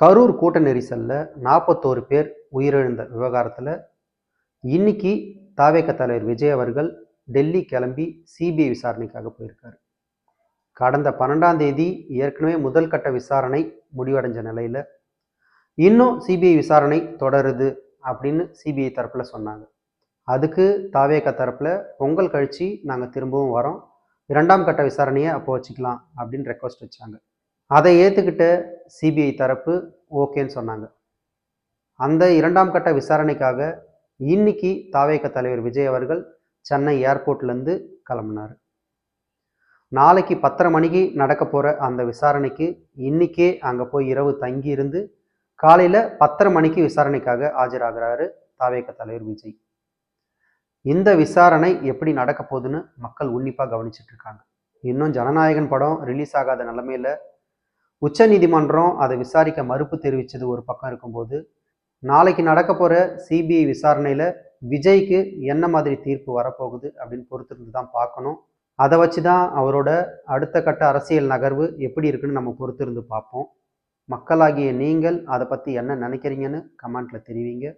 கரூர் கூட்ட நெரிசலில் நாற்பத்தோரு பேர் உயிரிழந்த விவகாரத்தில் இன்னைக்கு தாவேக்க தலைவர் விஜய் அவர்கள் டெல்லி கிளம்பி சிபிஐ விசாரணைக்காக போயிருக்கார். கடந்த பன்னெண்டாம் தேதி ஏற்கனவே முதல் கட்ட விசாரணை முடிவடைஞ்ச நிலையில் இன்னும் சிபிஐ விசாரணை தொடருது அப்படின்னு சிபிஐ தரப்பில் சொன்னாங்க. அதுக்கு தாவேக்க தரப்பில் பொங்கல் கழித்து நாங்கள் திரும்பவும் வரோம். இரண்டாம் கட்ட விசாரணையை அப்போ வச்சுக்கலாம் அப்படின்னு ரெக்வஸ்ட் வச்சாங்க. அதை ஏற்றுக்கிட்ட சிபிஐ தரப்பு ஓகேன்னு சொன்னாங்க. அந்த இரண்டாம் கட்ட விசாரணைக்காக இன்னைக்கு தாவேக தலைவர் விஜய் அவர்கள் சென்னை ஏர்போர்ட்லேருந்து கிளம்புனார். நாளைக்கு பத்தரை மணிக்கு நடக்க போகிற அந்த விசாரணைக்கு இன்னைக்கே அங்கே போய் இரவு தங்கி இருந்து காலையில் பத்தரை மணிக்கு விசாரணைக்காக ஆஜராகிறாரு தாவேக தலைவர் விஜய். இந்த விசாரணை எப்படி நடக்க போகுதுன்னு மக்கள் உன்னிப்பாக கவனிச்சிட்டு இருக்காங்க. இன்னும் ஜனநாயகன் படம் ரிலீஸ் ஆகாத நிலமையில உச்ச நீதிமன்றம் அதை விசாரிக்க மறுப்பு தெரிவித்தது ஒரு பக்கம் இருக்கும்போது நாளைக்கு நடக்க போகிற சிபிஐ விசாரணையில் விஜய்க்கு என்ன மாதிரி தீர்ப்பு வரப்போகுது? அப்படின்னு பொறுத்திருந்து தான் பார்க்கணும். அதை வச்சு தான் அவரோட அடுத்த கட்ட அரசியல் நகர்வு எப்படி இருக்குன்னு நம்ம பொறுத்திருந்து பார்ப்போம். மக்களாகிய நீங்கள் அதை பற்றி என்ன நினைக்கிறீங்கன்னு கமெண்ட்டில் தெரிவிங்க.